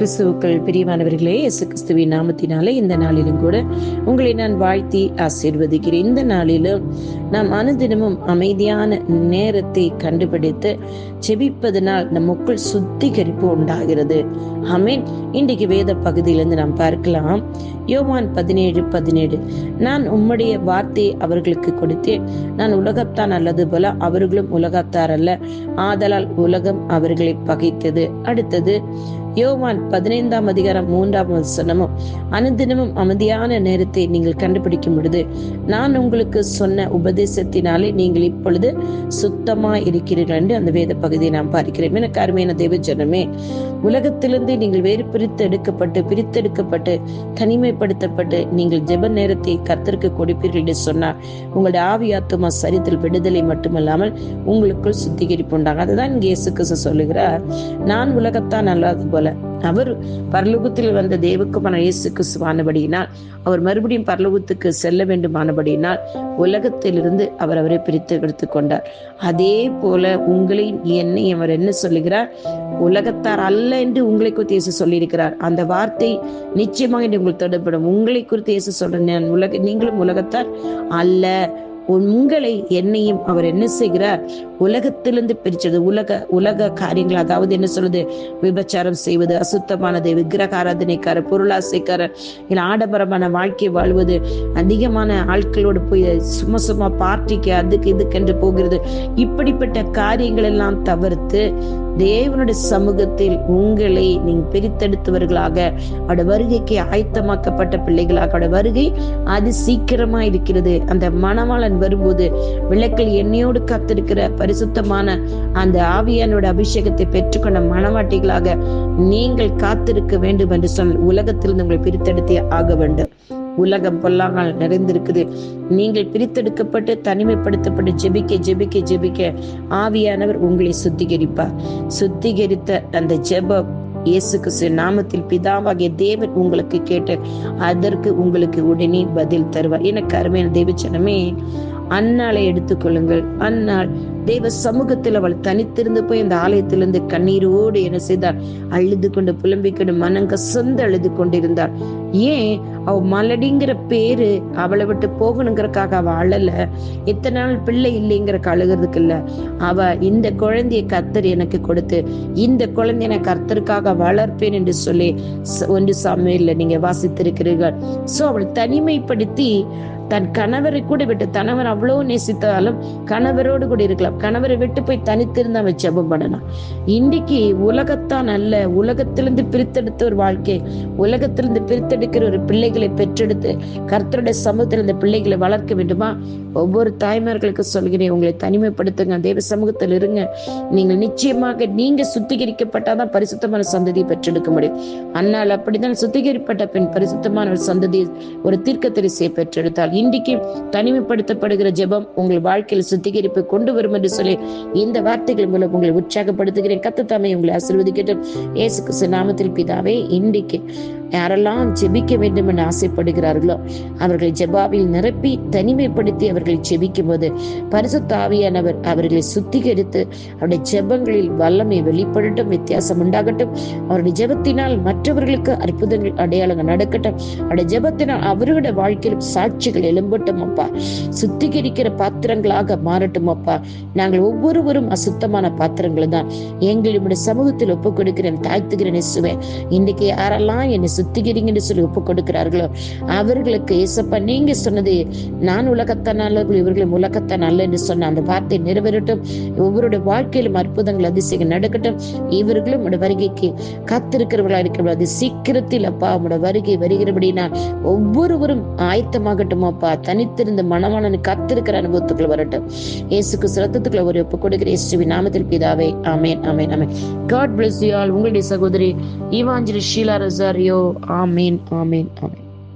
கிறிஸ்துவுக்கள் பிரியமானவர்களே இயேசு கிறிஸ்துவின் நாமத்தினாலே இந்த நாளிலும் கூட உங்களை நான் வாழ்த்தி ஆசீர்வதிக்கிறேன். இந்த நாளிலும் நாம் அனுதினமும் அமைதியான நேரத்தை கண்டுபிடித்து செபிப்பதனால் நமக்குள் சுத்திகரிப்பு உண்டாகிறது. ஆமீன். இன்றைக்கு வேத பகுதியிலிருந்து நாம் பார்க்கலாம். யோவான் பதினேழு பதினேழு. நான் உம்முடைய வார்த்தையை அவர்களுக்கு கொடுத்தேன். நான் உலகத்தான் அல்லது போல அவர்களும் உலகத்தார் அல்ல. ஆதலால் உலகம் அவர்களை பகைத்தது. அடுத்தது யோவான் பதினைந்தாம் அதிகாரம் மூன்றாம் வசனமும் அனுதினமும் அமைதியான நேரத்தை நீங்கள் கண்டுபிடிக்கும் பொழுது நான் உங்களுக்கு சொன்ன உபதேசத்தினாலே நீங்கள் இப்பொழுது சுத்தமா இருக்கிறீர்கள் என்று அந்த வேத பகுதியை நாம் பார்க்கிறோம். எனக்கு அருமையான தேவ ஜனமே உலகத்திலிருந்து நீங்கள் வேறு பிரித்து எடுக்கப்பட்டு பிரித்தெடுக்கப்பட்டு தனிமை வெளிப்படுத்தப்பட்டு நீங்கள் ஜெப நேரத்தை கர்த்தருக்கு கொடுப்பீர்கள் என்று சொன்னார். உங்களுடைய ஆவியாத்துமா சரித்தில் விடுதலை மட்டுமல்லாமல் உங்களுக்குள் சுத்திகரிப்பு உண்டாங்க அதுதான் இங்கே இயேசு கிறிஸ்து சொல்லுகிறார். நான் உலகத்தான் அல்லாது போல. அவர் பரலோகத்தில் வந்த தேவக்குமான இயேசு கிறிஸ்துவானபடியினால் அவர் மறுபடியும் பரலோகத்துக்கு செல்ல வேண்டுமானபடியினால் உலகத்திலிருந்து அவர் அவரை பிரித்து எடுத்து கொண்டார். அதே போல உங்களை என்னை அவர் என்ன சொல்லுகிறார்? உலகத்தார் அல்ல என்று உங்களை குறித்து இயேசு சொல்லியிருக்கிறார். அந்த வார்த்தை நிச்சயமாக என்று உங்களுக்கு தொடப்படும். உங்களை குறித்து இயேசு சொல்றேன் நான் உலக நீங்களும் உலகத்தார் அல்ல. உங்களை என்னையும் அவர் என்ன செய்கிறார்? உலகத்திலிருந்து பிரிச்சது உலக உலக காரியங்கள் அதாவது என்ன சொல்றது? விபச்சாரம் செய்வது அசுத்தமானது விக்கிரக ஆராதனைக்கார பொருளாசைக்காரர் இல்லை ஆடம்பரமான வாழ்க்கை வாழ்வது அதிகமான ஆட்களோடு போய் சும்மா சும்மா பார்ட்டிக்கு அதுக்கு இதுக்கென்று போகிறது. இப்படிப்பட்ட காரியங்கள் எல்லாம் தவிர்த்து தேவனுடைய சமூகத்தில் உங்களை நீங்க பிரித்தெடுத்தவர்களாக அவருடைய வருகைக்கு ஆயத்தமாக்கப்பட்ட பிள்ளைகளாக அவருடைய வருகை அது சீக்கிரமா இருக்கிறது. அந்த மணவாளன் வரும்போது விளக்கில் எண்ணெயோடு காத்திருக்கிற பரிசுத்தமான அந்த ஆவியானோட அபிஷேகத்தை பெற்றுக்கொண்ட மனவாட்டிகளாக நீங்கள் காத்திருக்க வேண்டும் என்று சொன்ன உலகத்திலிருந்து உங்களை பிரித்தெடுத்தே ஆக வேண்டும். உலகம் பொல்லாமல் நிறைந்திருக்குது. நீங்கள் பிரித்தெடுக்கப்பட்டு தனிமைப்படுத்தப்பட்டு ஜெபிக்க ஜெபிக்க ஜெபிக்க ஆவியானவர் உங்களை சுத்திகரிப்பார். சுத்திகரித்த அந்த ஜெபம் இயேசு கிறிஸ்து நாமத்தில் பிதாவாகிய தேவன் உங்களுக்கு கேட்டு அதற்கு உங்களுக்கு உடனே பதில் தருவார். எனக்கு அருமையான தேவச்சனமே அன்னாளை எடுத்துக்கொள்ளுங்கள். அன்னாள் தேவ சமூகத்தில் அவள் தனித்திருந்து போய் அந்த ஆலயத்திலிருந்து கண்ணீரோடு என்ன செய்தார் அழுது கொண்டு புலம்பிக் கொண்டு மனங்க சொந்த அழுது கொண்டிருந்தாள். ஏன்? அவ மலடிங்கிற பேரு அவளை விட்டு போகணுங்கிறக்காக அவ அழல. எத்தனை நாள் பிள்ளை இல்லைங்கிறக்கு அழுகிறதுக்கு இல்ல. அவ இந்த குழந்தைய கர்த்தர் எனக்கு கொடுத்து இந்த குழந்தைய நான் கர்த்தருக்காக வளர்ப்பேன் என்று சொல்லி ஒன்று சாமியில் நீங்க வாசித்திருக்கிறீர்கள். சோ அவள் தனிமைப்படுத்தி தன் கணவரை கூட விட்டு கணவர் அவ்வளவு நேசித்தாலும் கணவரோடு கூட இருக்கலாம். கணவரை விட்டு போய் தனித்திருந்தா அவன் ஜபம் பண்ணலாம். இன்னைக்கு உலகத்தான் அல்ல உலகத்திலிருந்து பிரித்தெடுத்த ஒரு வாழ்க்கை உலகத்திலிருந்து பிரித்தெடுக்கிற ஒரு பிள்ளைகளை பெற்றெடுத்து கர்த்தருடைய சமூகத்தில் இந்த பிள்ளைகளை வளர்க்க வேண்டுமா? ஒவ்வொரு தாய்மார்களுக்கு சொல்கிறேன் உங்களை தனிமைப்படுத்துங்க தேவ சமூகத்தில் இருங்க. நீங்கள் நிச்சயமாக நீங்க சுத்திகரிக்கப்பட்டாதான் பரிசுத்தமான சந்ததியை பெற்றெடுக்க முடியும். அன்னால் அப்படித்தான் சுத்திகரிப்பட்ட பெண் பரிசுத்தமான ஒரு சந்ததி ஒரு தீர்க்க தரிசையை பெற்றெடுத்தால். இன்றைக்கு தனிமைப்படுத்தப்படுகிற ஜெபம் உங்கள் வாழ்க்கையில் சுத்திகரிப்பு கொண்டு வரும் என்று சொல்லி இந்த வார்த்தைகள் மூலம் உங்களை உற்சாகப்படுத்துகிறேன். கத்துத்தாமை உங்களை ஆசிர்வதிக்கட்டும். ஏசு கிறிஸ்து நாமத்தில் பிதாவே இன்றைக்கு யாரெல்லாம் ஜெபிக்க வேண்டும் என்று ஆசைப்படுகிறார்களோ அவர்களை ஜெபாவில் நிரப்பி தனிமைப்படுத்தி அவர்களை ஜெபிக்கும் போது பரிசுத்தாவியானவர் அவர்களை சுத்திகரித்து அவருடைய ஜெபங்களில் வல்லமை வெளிப்படட்டும் வித்தியாசம் உண்டாகட்டும். அவருடைய ஜெபத்தினால் மற்றவர்களுக்கு அற்புதங்கள் அடையாளங்கள் நடக்கட்டும். அவருடைய ஜெபத்தினால் அவர்களுடைய வாழ்க்கையில் சாட்சிகளை எழும்பட்டும் அப்பா சுத்திகரிக்கிற பாத்திரங்களாக மாறட்டும் அப்பா நாங்கள் ஒவ்வொருவரும் அசுத்தமான பாத்திரங்கள் தான் எங்களுடைய சமூகத்தில் ஒப்புக் கொடுக்கிறேன் தாழ்த்துகிறேன் இயேசுவேன் இன்னைக்கு யாரெல்லாம் என்னை சுத்திகரிங்கன்னு சொல்லி ஒப்புக் கொடுக்கிறார்களோ அவர்களுக்கு இயேசப்பா நீங்க சொன்னது நான் உலகத்தான் நல்லவர்கள் இவர்களும் உலகத்தான் அல்ல என்று சொன்ன அந்த வார்த்தை நிறைவேறட்டும். ஒவ்வொருடைய வாழ்க்கையிலும் அற்புதங்கள் அதிசயம் நடக்கட்டும். இவர்களும் உடைய வருகைக்கு காத்திருக்கிறவர்களா இருக்கிற அது சீக்கிரத்தில் அப்பா உடைய வருகை வருகிறபடினால் ஒவ்வொருவரும் ஆயத்தமாகட்டும் அப்பா தனித்திருந்த மனவாளனு கத்திருக்கிற அனுபவத்துக்குள்ள வரட்டும். இயேசுக்கு சிரத்தத்துக்குள்ள ஒரு ஒப்பு கொடுக்கிற இயேசுவி நாமத்தில் பிதாவே ஆமேன் ஆமேன் ஆமேன். காட் பிளஸ் யூ ஆல் உங்களுடைய சகோதரி ஈவாஞ்சலி ஷீலா ரசாரியோ ஆமேன் ஆமேன் ஆமேன்.